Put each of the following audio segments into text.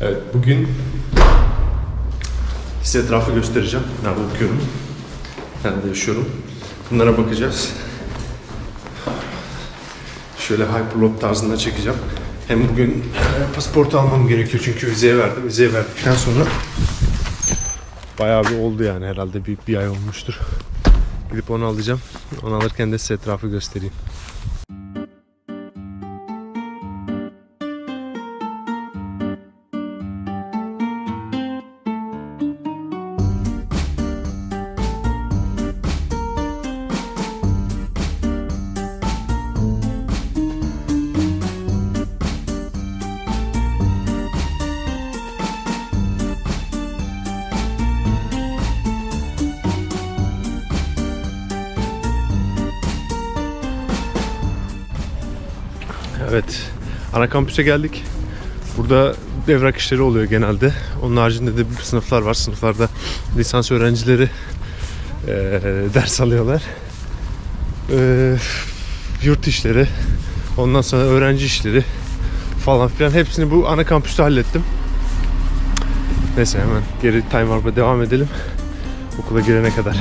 Evet bugün size etrafı göstereceğim. Nerede okuyorum, nerede yaşıyorum. Bunlara bakacağız. Şöyle Hyperloop tarzında çekeceğim. Hem bugün pasaportu almam gerekiyor çünkü vizeye verdim. Vizeye verdikten sonra bayağı bir oldu yani herhalde bir, bir ay olmuştur. Gidip onu alacağım. Onu alırken de size etrafı göstereyim. Evet. Ana kampüse geldik. Burada evrak işleri oluyor genelde. Onun haricinde de bir sınıflar var. Sınıflarda lisans öğrencileri eee, ders alıyorlar. Eee, yurt işleri, ondan sonra öğrenci işleri falan filan hepsini bu ana kampüste hallettim. Neyse hemen geri Time Warp'a devam edelim. Okula girene kadar.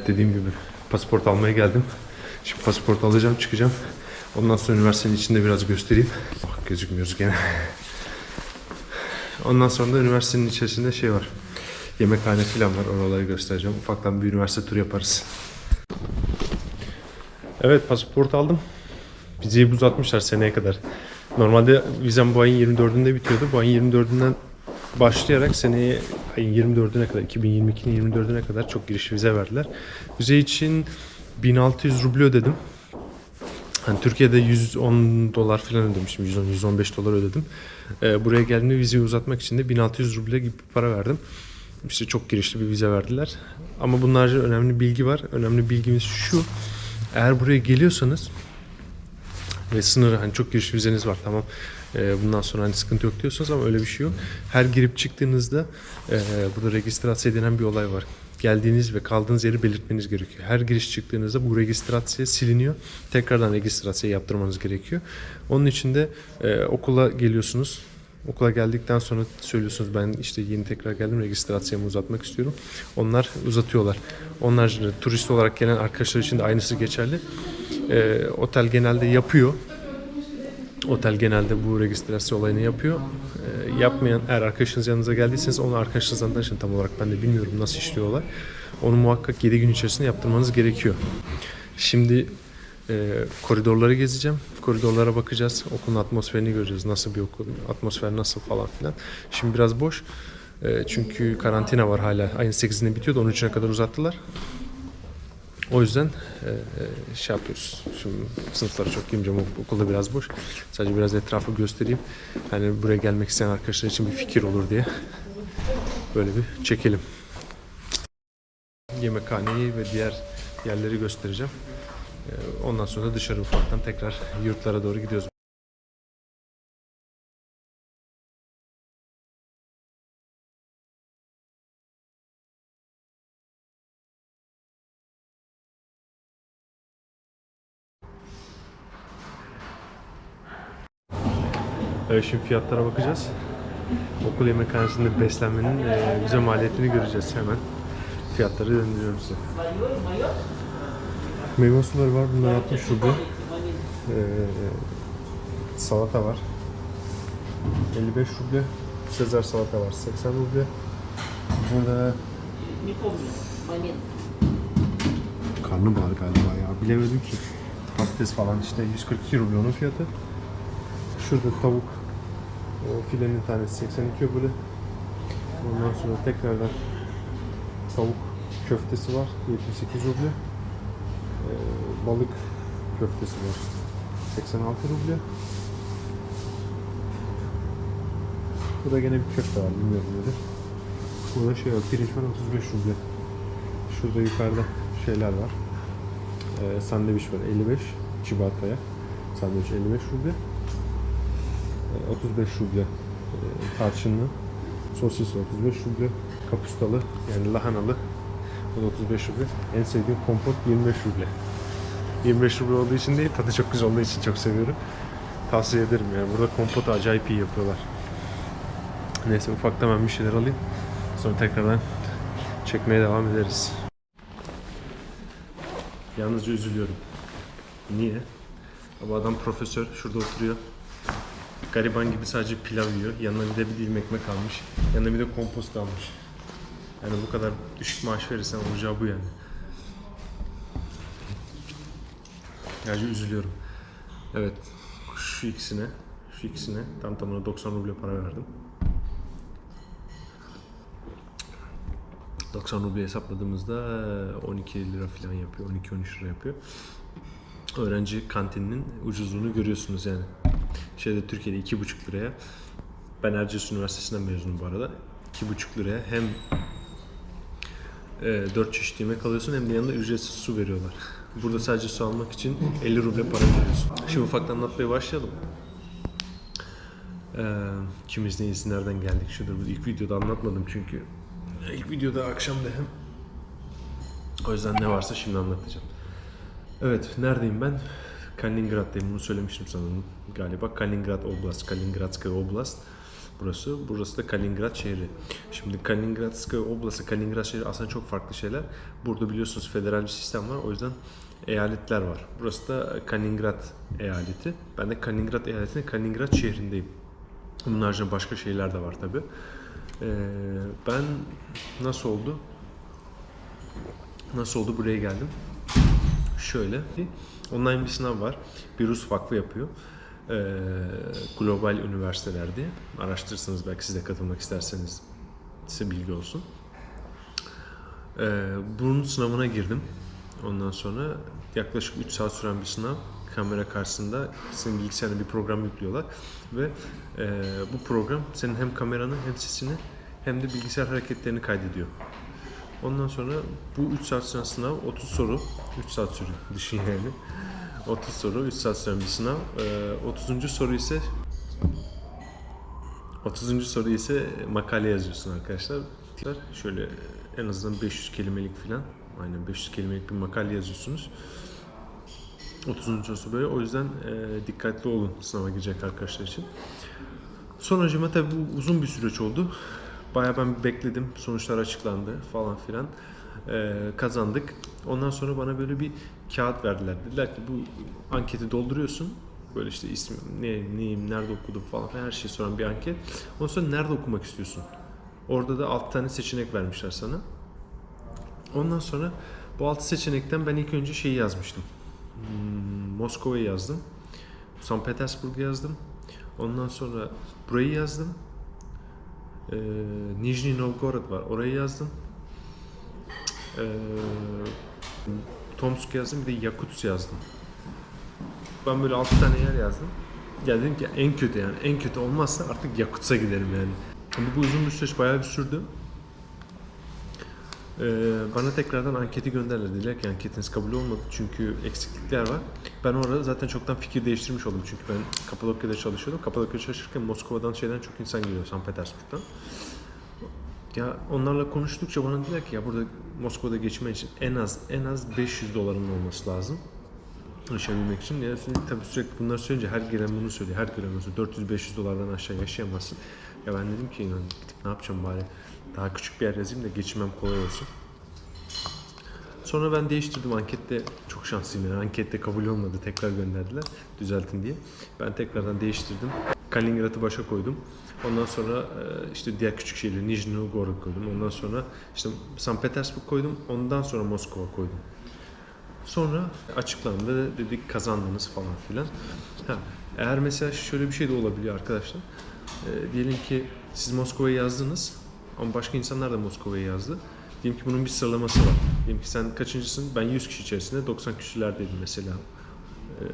Evet dediğim gibi pasaport almaya geldim. Şimdi pasaport alacağım çıkacağım. Ondan sonra üniversitenin içinde biraz göstereyim. Bak gözükmüyoruz gene. Ondan sonra da üniversitenin içerisinde şey var. Yemekhane falan var. Oraları göstereceğim. Ufaktan bir üniversite turu yaparız. Evet pasaport aldım. Vizeyi uzatmışlar seneye kadar. Normalde vizem bu ayın 24'ünde bitiyordu. Bu ayın 24'ünden başlayarak seneye ayın 24'üne kadar 2022'nin 24'üne kadar çok giriş vize verdiler. Vize için 1600 ruble ödedim. Hani Türkiye'de 110 dolar falan ödemişim. 110 115 dolar ödedim. Ee, buraya geldiğimde vizeyi uzatmak için de 1600 ruble gibi bir para verdim. İşte çok girişli bir vize verdiler. Ama bunlarca önemli bilgi var. Önemli bilgimiz şu. Eğer buraya geliyorsanız ve sınırı hani çok giriş vizeniz var tamam e, bundan sonra hani sıkıntı yok diyorsunuz ama öyle bir şey yok. Her girip çıktığınızda e, burada registrasyon denen bir olay var. Geldiğiniz ve kaldığınız yeri belirtmeniz gerekiyor. Her giriş çıktığınızda bu registrasyon siliniyor. Tekrardan registrasyon yaptırmanız gerekiyor. Onun için de e, okula geliyorsunuz. Okula geldikten sonra söylüyorsunuz ben işte yeni tekrar geldim registrasyonumu uzatmak istiyorum. Onlar uzatıyorlar. Onlar turist olarak gelen arkadaşlar için de aynısı geçerli. Ee, otel genelde yapıyor. Otel genelde bu registrasyon olayını yapıyor. Ee, yapmayan eğer arkadaşınız yanınıza geldiyseniz onu arkadaşınızdan danışın tam olarak ben de bilmiyorum nasıl işliyor olay. Onu muhakkak 7 gün içerisinde yaptırmanız gerekiyor. Şimdi e, koridorları gezeceğim. Koridorlara bakacağız. Okulun atmosferini göreceğiz. Nasıl bir okul, atmosfer nasıl falan filan. Şimdi biraz boş. E, çünkü karantina var hala. Ayın 8'inde bitiyordu. 13'üne kadar uzattılar. O yüzden e, e, şey yapıyoruz. Şimdi sınıflara çok girmeyeceğim. Ok- Okulda biraz boş. Sadece biraz etrafı göstereyim. Hani buraya gelmek isteyen arkadaşlar için bir fikir olur diye. Böyle bir çekelim. Yemekhaneyi ve diğer yerleri göstereceğim. E, Ondan sonra dışarı ufaktan tekrar yurtlara doğru gidiyoruz. Şimdi fiyatlara bakacağız. Okul yemekhanesinde beslenmenin e, bize maliyetini göreceğiz hemen. Fiyatları döndürüyorum size. Meyve suları var. Bunlar 60 ruble. Ee, salata var. 55 ruble. Sezar salata var. 80 ruble. Burada karnabahar galiba ya. Bilemedim ki. Patates falan işte 142 ruble onun fiyatı. Şurada tavuk. O filenin tanesi 82 ruble. Ondan sonra tekrardan tavuk köftesi var. 78 ruble. Ee, balık köftesi var. 86 ruble. Burada gene bir köfte var bilmiyorum nedir. Burada şey var pirinç var 35 ruble. Şurada yukarıda şeyler var. Ee, sandviç var 55 cibataya. Sandviç 55 ruble. Ee, 35 ruble e, tarçınlı. Sosis 35 ruble. Kapustalı yani lahanalı. O da 35 ruble. En sevdiğim kompot 25 ruble. 25 ruble olduğu için değil, tadı çok güzel olduğu için çok seviyorum. Tavsiye ederim yani. Burada kompotu acayip iyi yapıyorlar. Neyse ufaktan ben bir şeyler alayım. Sonra tekrardan çekmeye devam ederiz. Yalnızca üzülüyorum. Niye? Bu adam profesör, şurada oturuyor. Gariban gibi sadece pilav yiyor. Yanına bir de bir dilim ekmek almış. Yanına bir de kompost almış. Yani bu kadar düşük maaş verirsen olacağı bu yani. Gerçi üzülüyorum. Evet. Şu ikisine, şu ikisine tam tamına 90 ruble para verdim. 90 ruble hesapladığımızda 12 lira falan yapıyor. 12-13 lira yapıyor. Öğrenci kantininin ucuzluğunu görüyorsunuz yani. Şeyde Türkiye'de 2,5 liraya ben Erciyes Üniversitesi'nden mezunum bu arada. 2,5 liraya hem e, 4 çeşit yemek alıyorsun hem de yanında ücretsiz su veriyorlar. Burada sadece su almak için 50 ruble para veriyorsun. Şimdi ufaktan anlatmaya başlayalım. Ee, kimiz neyiz, nereden geldik, şudur bu. İlk videoda anlatmadım çünkü. İlk videoda akşamda hem. O yüzden ne varsa şimdi anlatacağım. Evet, neredeyim ben? Kaliningrad'dayım, bunu söylemiştim sanırım galiba. Kaliningrad Oblast, Kaliningradskaya Oblast. Burası. Burası da Kaliningrad şehri. Şimdi Kaliningradskaya Oblast'ı, Kaliningrad şehri aslında çok farklı şeyler. Burada biliyorsunuz federal bir sistem var. O yüzden eyaletler var. Burası da Kaliningrad eyaleti. Ben de Kaliningrad eyaletinin Kaliningrad şehrindeyim. Bunun haricinde başka şeyler de var tabi. ben nasıl oldu? Nasıl oldu buraya geldim? Şöyle, online bir sınav var. Bir Rus vakfı yapıyor. Ee, global üniversiteler diye. Araştırırsınız belki siz de katılmak isterseniz size bilgi olsun. Ee, bunun sınavına girdim. Ondan sonra yaklaşık 3 saat süren bir sınav. Kamera karşısında senin bilgisayarına bir program yüklüyorlar ve e, bu program senin hem kameranı hem sesini hem de bilgisayar hareketlerini kaydediyor. Ondan sonra bu 3 saat süren sınav 30 soru 3 saat sürüyor düşün yani. 30 soru 3 saat süren bir sınav. Ee, 30. soru ise 30. soru ise makale yazıyorsun arkadaşlar. Şöyle en azından 500 kelimelik falan. Aynen 500 kelimelik bir makale yazıyorsunuz. 30. sorusu böyle. O yüzden e, dikkatli olun sınava girecek arkadaşlar için. Sonucuma tabi bu uzun bir süreç oldu. Bayağı ben bekledim. Sonuçlar açıklandı falan filan. Ee, kazandık. Ondan sonra bana böyle bir kağıt verdiler. Dediler ki bu anketi dolduruyorsun. Böyle işte ismim, ne, neyim, nerede okudum falan her şeyi soran bir anket. Ondan sonra nerede okumak istiyorsun? Orada da 6 tane seçenek vermişler sana. Ondan sonra bu 6 seçenekten ben ilk önce şeyi yazmıştım. Hmm, Moskova'yı yazdım. St. Petersburg'u yazdım. Ondan sonra burayı yazdım. Ee, Nijni Novgorod var. Orayı yazdım. Ee, Tomsk yazdım bir de Yakutsk yazdım. Ben böyle 6 tane yer yazdım. Ya dedim ki en kötü yani en kötü olmazsa artık Yakutsk'a giderim yani. Ama bu uzun bir süreç bayağı bir sürdü. Ee, bana tekrardan anketi gönderdiler. Dediler ki anketiniz kabul olmadı çünkü eksiklikler var. Ben orada zaten çoktan fikir değiştirmiş oldum çünkü ben Kapadokya'da çalışıyordum. Kapadokya'da çalışırken Moskova'dan şeyden çok insan geliyor, St. Petersburg'dan. Ya onlarla konuştukça bana dediler ki ya burada Moskova'da geçmen için en az en az 500 doların olması lazım. Yaşayabilmek için. Ya tabii sürekli bunları söyleyince her gelen bunu söylüyor. Her gelen bunu söylüyor. 400-500 dolardan aşağı yaşayamazsın. Ya ben dedim ki yani gidip ne yapacağım bari daha küçük bir yer yazayım da geçirmem kolay olsun. Sonra ben değiştirdim ankette çok şanslıyım yani ankette kabul olmadı tekrar gönderdiler düzeltin diye. Ben tekrardan değiştirdim. Kaliningrad'ı başa koydum. Ondan sonra e, işte diğer küçük şehirleri Nijni Novgorod koydum. Ondan sonra işte St. Petersburg koydum. Ondan sonra Moskova koydum. Sonra açıklandı dedik kazandınız falan filan. Ha, eğer mesela şöyle bir şey de olabiliyor arkadaşlar. E, diyelim ki siz Moskova'ya yazdınız ama başka insanlar da Moskova'ya yazdı. Diyelim ki bunun bir sıralaması var. Diyelim ki sen kaçıncısın? Ben 100 kişi içerisinde 90 kişilerdeydim mesela. Ee,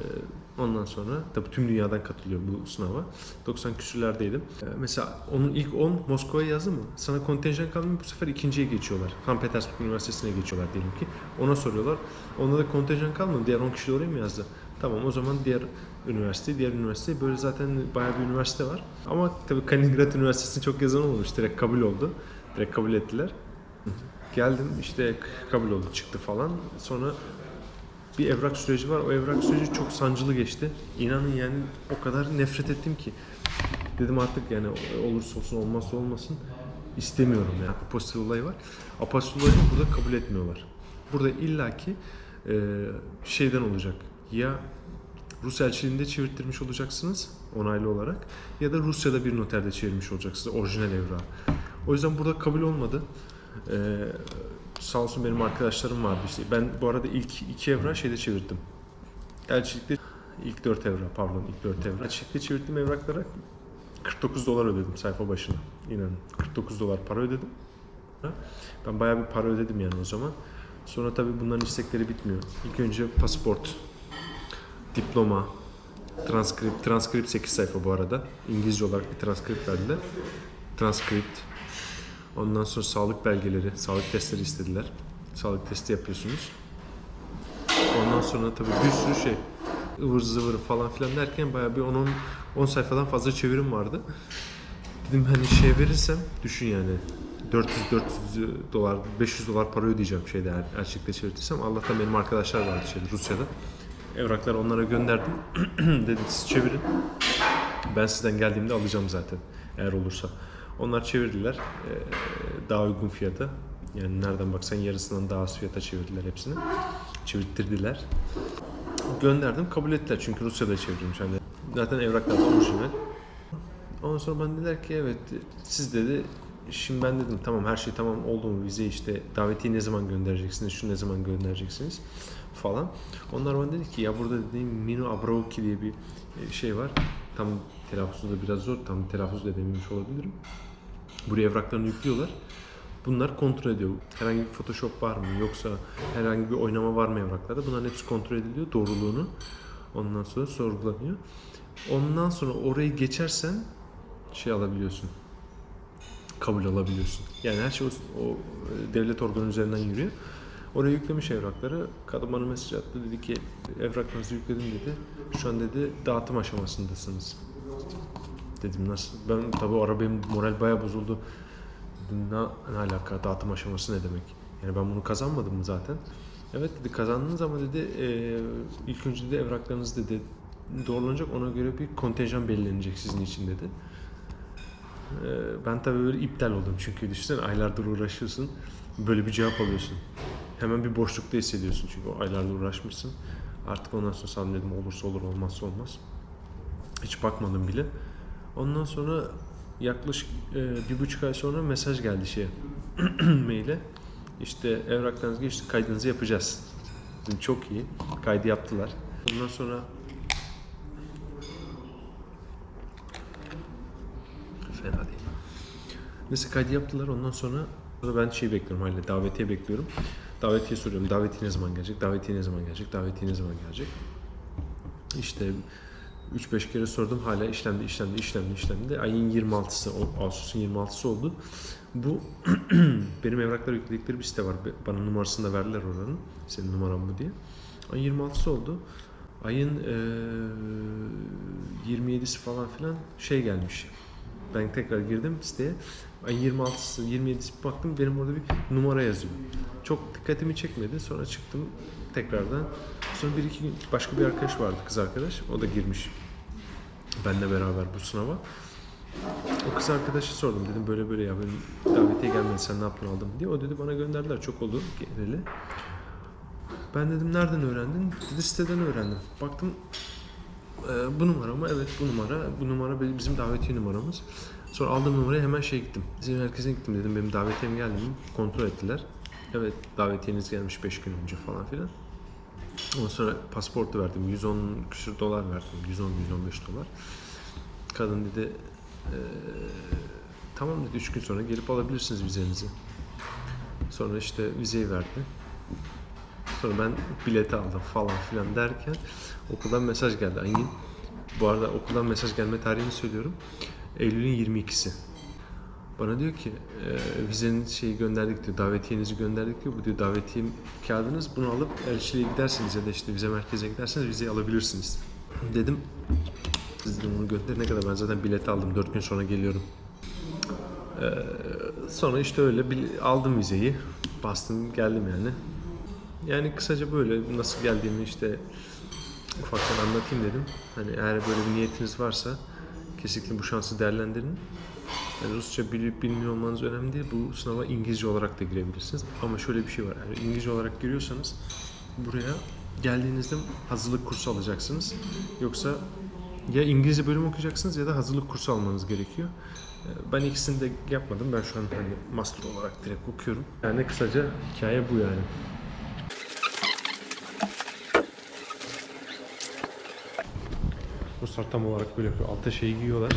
Ondan sonra tabii tüm dünyadan katılıyor bu sınava. 90 küsürlerdeydim. Ee, mesela onun ilk 10 Moskova'ya yazdı mı? Sana kontenjan kalmıyor bu sefer ikinciye geçiyorlar. St. Petersburg Üniversitesi'ne geçiyorlar diyelim ki. Ona soruyorlar. Onda da kontenjan kalmadı. Diğer 10 kişi oraya mı yazdı? Tamam o zaman diğer üniversite, diğer üniversite böyle zaten bayağı bir üniversite var. Ama tabii Kaliningrad Üniversitesi'ne çok yazan olmamış. Direkt kabul oldu. Direkt kabul ettiler. Geldim işte kabul oldu çıktı falan. Sonra bir evrak süreci var. O evrak süreci çok sancılı geçti. İnanın yani o kadar nefret ettim ki. Dedim artık yani olursa olsun olmazsa olmasın istemiyorum yani. Apostil olayı var. Apostil olayını burada kabul etmiyorlar. Burada illaki e, şeyden olacak. Ya Rus elçiliğinde çevirttirmiş olacaksınız onaylı olarak ya da Rusya'da bir noterde çevirmiş olacaksınız orijinal evrağı. O yüzden burada kabul olmadı. Ee, sağ olsun benim arkadaşlarım vardı işte. Ben bu arada ilk iki evrağı şeyde çevirdim. Elçilikte ilk dört evrak pardon ilk dört evrak. Elçilikte çevirdiğim evraklara 49 dolar ödedim sayfa başına. İnanın 49 dolar para ödedim. Ben bayağı bir para ödedim yani o zaman. Sonra tabii bunların istekleri bitmiyor. İlk önce pasaport, diploma, transkript, transkript 8 sayfa bu arada. İngilizce olarak bir transkript verdiler. Transkript. Ondan sonra sağlık belgeleri, sağlık testleri istediler. Sağlık testi yapıyorsunuz. Ondan sonra tabii bir sürü şey ıvır zıvır falan filan derken bayağı bir 10 10 sayfadan fazla çevirim vardı. Dedim hani şey verirsem düşün yani 400 400 dolar 500 dolar para ödeyeceğim şeyde elçilikte çevirtirsem Allah'tan benim arkadaşlar vardı şeyde Rusya'da. Evrakları onlara gönderdim. Dedim siz çevirin. Ben sizden geldiğimde alacağım zaten eğer olursa. Onlar çevirdiler ee, daha uygun fiyata. Yani nereden baksan yarısından daha az fiyata çevirdiler hepsini. Çevirttirdiler. Gönderdim kabul ettiler çünkü Rusya'da çevrilmiş. Hani zaten evraklar da orijinal. Ondan sonra ben dediler ki evet siz dedi Şimdi ben dedim tamam her şey tamam oldu mu vize işte davetiyi ne zaman göndereceksiniz şu ne zaman göndereceksiniz falan. Onlar bana dedi ki ya burada dediğim Mino Abrauki diye bir e, şey var. Tam telaffuzu da biraz zor. Tam telaffuz da edememiş olabilirim. Buraya evraklarını yüklüyorlar. Bunlar kontrol ediyor. Herhangi bir Photoshop var mı yoksa herhangi bir oynama var mı evraklarda? Bunların hepsi kontrol ediliyor. Doğruluğunu ondan sonra sorgulanıyor. Ondan sonra orayı geçersen şey alabiliyorsun. Kabul alabiliyorsun. Yani her şey o, o devlet organı üzerinden yürüyor. Oraya yüklemiş evrakları. Kadın bana mesaj attı. Dedi ki evraklarınızı yükledim dedi. Şu an dedi dağıtım aşamasındasınız. Dedim nasıl? Ben tabii o moral bayağı bozuldu. Ne, ne alaka dağıtım aşaması ne demek? Yani ben bunu kazanmadım mı zaten? Evet dedi kazandınız ama dedi e, ilk önce de evraklarınız dedi doğrulanacak ona göre bir kontenjan belirlenecek sizin için dedi. E, ben tabii böyle iptal oldum çünkü düşünsene aylardır uğraşıyorsun böyle bir cevap alıyorsun. Hemen bir boşlukta hissediyorsun çünkü o aylarla uğraşmışsın. Artık ondan sonra sandım dedim olursa olur olmazsa olmaz. Hiç bakmadım bile. Ondan sonra yaklaşık e, bir buçuk ay sonra mesaj geldi şeye maile. İşte evraklarınız geçti kaydınızı yapacağız. Dedim, çok iyi. Kaydı yaptılar. Ondan sonra fena değil. Neyse kaydı yaptılar. Ondan sonra ben şey bekliyorum hala davetiye bekliyorum. Davetiye soruyorum. Davetiye ne zaman gelecek? Davetiye ne zaman gelecek? Davetiye ne zaman gelecek? İşte 3-5 kere sordum hala işlemde işlemde işlemde işlemde. Ayın 26'sı, o- Ağustos'un 26'sı oldu. Bu benim evraklar yükledikleri bir site var. Bana numarasını da verdiler oranın. Senin numaran mı diye. Ayın 26'sı oldu. Ayın eee 27'si falan filan şey gelmiş. Ben tekrar girdim siteye. Ayın 26'sı, 27'si baktım benim orada bir numara yazıyor. Çok dikkatimi çekmedi. Sonra çıktım tekrardan. Sonra bir iki gün başka bir arkadaş vardı kız arkadaş. O da girmiş benle beraber bu sınava. O kız arkadaşı sordum dedim böyle böyle ya benim davetiye gelmedi sen ne yaptın aldın diye. O dedi bana gönderdiler çok oldu geleli. Ben dedim nereden öğrendin? Dedi siteden öğrendim. Baktım e, bu numara mı? Evet bu numara. Bu numara bizim davetiye numaramız. Sonra aldığım numaraya hemen şey gittim. Bizim merkezine gittim dedim benim davetiyem geldi mi? Kontrol ettiler. Evet davetiyeniz gelmiş 5 gün önce falan filan. Ondan sonra pasaportu verdim. 110 küsür dolar verdim. 110-115 dolar. Kadın dedi "Eee, tamam dedi 3 gün sonra gelip alabilirsiniz vizenizi. Sonra işte vizeyi verdi. Sonra ben bileti aldım falan filan derken okuldan mesaj geldi. Engin bu arada okuldan mesaj gelme tarihini söylüyorum. Eylül'ün 22'si. Bana diyor ki e, vizenin şeyi gönderdik diyor, davetiyenizi gönderdik diyor. Bu diyor davetiye kağıdınız. Bunu alıp elçiliğe giderseniz ya da işte vize merkezine giderseniz vizeyi alabilirsiniz. Dedim siz dedim bunu gönderin ne kadar ben zaten bilet aldım 4 gün sonra geliyorum. Ee, sonra işte öyle aldım vizeyi. Bastım geldim yani. Yani kısaca böyle nasıl geldiğimi işte ufaktan anlatayım dedim. Hani eğer böyle bir niyetiniz varsa kesinlikle bu şansı değerlendirin. Yani Rusça bilip bilmiyor olmanız önemli değil. Bu sınava İngilizce olarak da girebilirsiniz. Ama şöyle bir şey var. Yani İngilizce olarak giriyorsanız buraya geldiğinizde hazırlık kursu alacaksınız. Yoksa ya İngilizce bölüm okuyacaksınız ya da hazırlık kursu almanız gerekiyor. Ee, Ben ikisini de yapmadım. Ben şu an hani master olarak direkt okuyorum. Yani kısaca hikaye bu yani. Ruslar tam olarak böyle yapıyor. Altta şeyi giyiyorlar.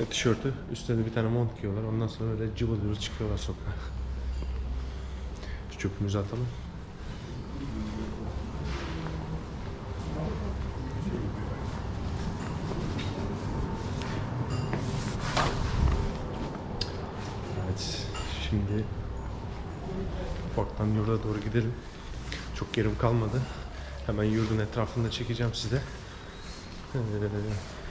e, Tişörtü. Üstüne de bir tane mont giyiyorlar. Ondan sonra öyle cıvıl cıvıl çıkıyorlar sokağa. Şu çöpümüzü atalım. Evet. Şimdi ufaktan yurda doğru gidelim. Çok yerim kalmadı. Hemen yurdun etrafında çekeceğim size. Ee, Evet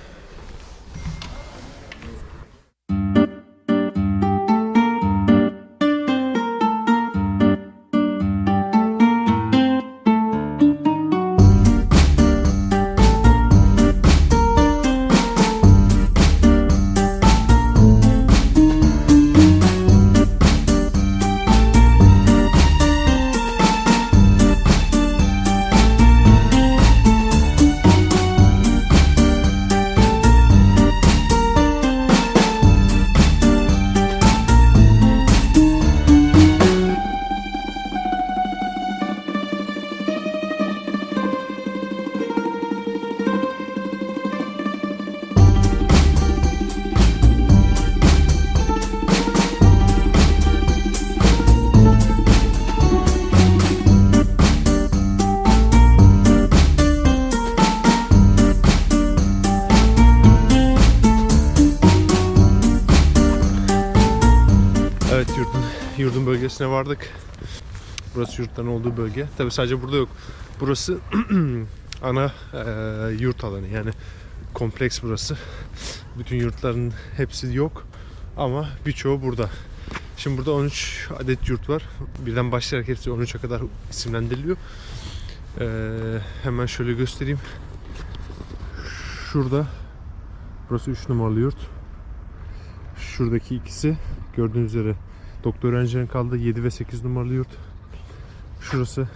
bölgesine vardık. Burası yurtların olduğu bölge. Tabi sadece burada yok. Burası ana eee, yurt alanı yani kompleks burası. Bütün yurtların hepsi yok ama birçoğu burada. Şimdi burada 13 adet yurt var. Birden başlayarak hepsi 13'e kadar isimlendiriliyor. Eee, hemen şöyle göstereyim. Şurada burası 3 numaralı yurt. Şuradaki ikisi gördüğünüz üzere doktor öğrencilerin kaldığı 7 ve 8 numaralı yurt. Şurası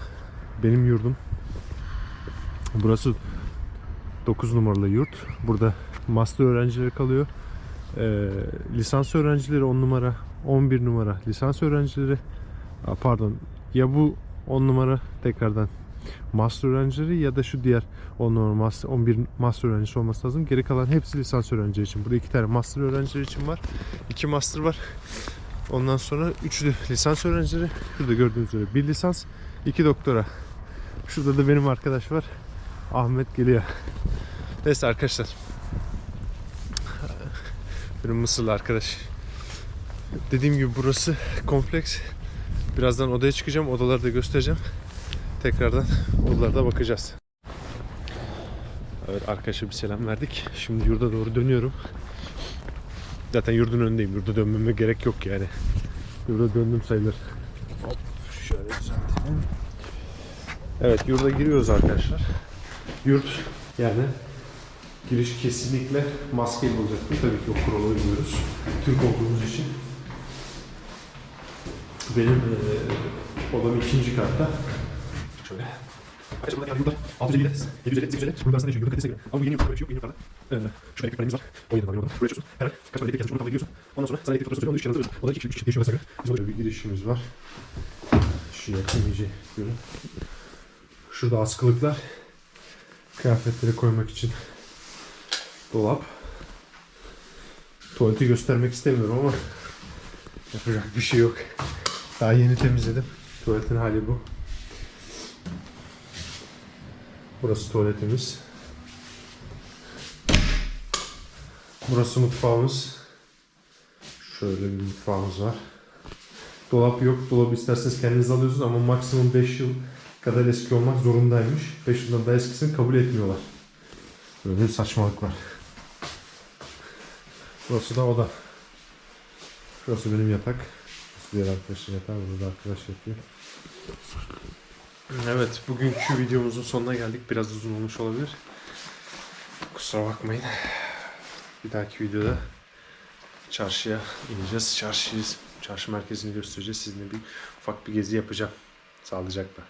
benim yurdum. Burası 9 numaralı yurt. Burada master öğrencileri kalıyor. Ee, lisans öğrencileri 10 numara, 11 numara lisans öğrencileri. Pardon. Ya bu 10 numara tekrardan master öğrencileri ya da şu diğer 10 numara master, 11 master öğrencisi olması lazım. Geri kalan hepsi lisans öğrencileri için. Burada iki tane master öğrencileri için var. İki master var. Ondan sonra üçlü lisans öğrencileri. Şurada gördüğünüz üzere bir lisans, iki doktora. Şurada da benim arkadaş var. Ahmet geliyor. Neyse arkadaşlar. Benim Mısırlı arkadaş. Dediğim gibi burası kompleks. Birazdan odaya çıkacağım. Odaları da göstereceğim. Tekrardan odalarda bakacağız. Evet arkadaşa bir selam verdik. Şimdi yurda doğru dönüyorum. Zaten yurdun önündeyim. Yurda dönmeme gerek yok yani. Yurda döndüm sayılır. Hop şöyle düzeltelim. Evet yurda giriyoruz arkadaşlar. Yurt yani giriş kesinlikle maskeli olacak. Tabii ki o kuralı uyguluyoruz. Türk olduğumuz için. Benim eee odam ikinci katta. Arkadaşlar burada yani yurda 650 750, 850. Burada aslında yaşıyor. Yurda kalitesine göre. Ama bu yeni yurt böyle bir şey yok. Yeni yurtlarda. Ee, şurada elektrik panelimiz var. 17 var. Orada. Buraya açıyorsun. Her an kaç tane elektrik kabul ediyorsun. Ondan sonra sana elektrik faturası ödüyor. Onu 3 kere alıyorsun. O da 2 3 değişiyor mesela. Biz orada bir girişimiz var. Şu yakın iyice görün. Şurada askılıklar. Kıyafetleri koymak için dolap. Tuvaleti göstermek istemiyorum ama yapacak bir şey yok. Daha yeni temizledim. Tuvaletin hali bu. Burası tuvaletimiz. Burası mutfağımız. Şöyle bir mutfağımız var. Dolap yok. Dolabı isterseniz kendiniz alıyorsunuz ama maksimum 5 yıl kadar eski olmak zorundaymış. 5 yıldan daha eskisini kabul etmiyorlar. Böyle bir saçmalık var. Burası da oda. Şurası benim yatak. Diğer arkadaşın yatağı. Burada da arkadaş yatıyor. Evet, bugünkü videomuzun sonuna geldik. Biraz uzun olmuş olabilir. Kusura bakmayın. Bir dahaki videoda çarşıya ineceğiz. Çarşıyız. Çarşı merkezini göstereceğiz. Sizinle bir ufak bir gezi yapacağım. Sağlıcakla.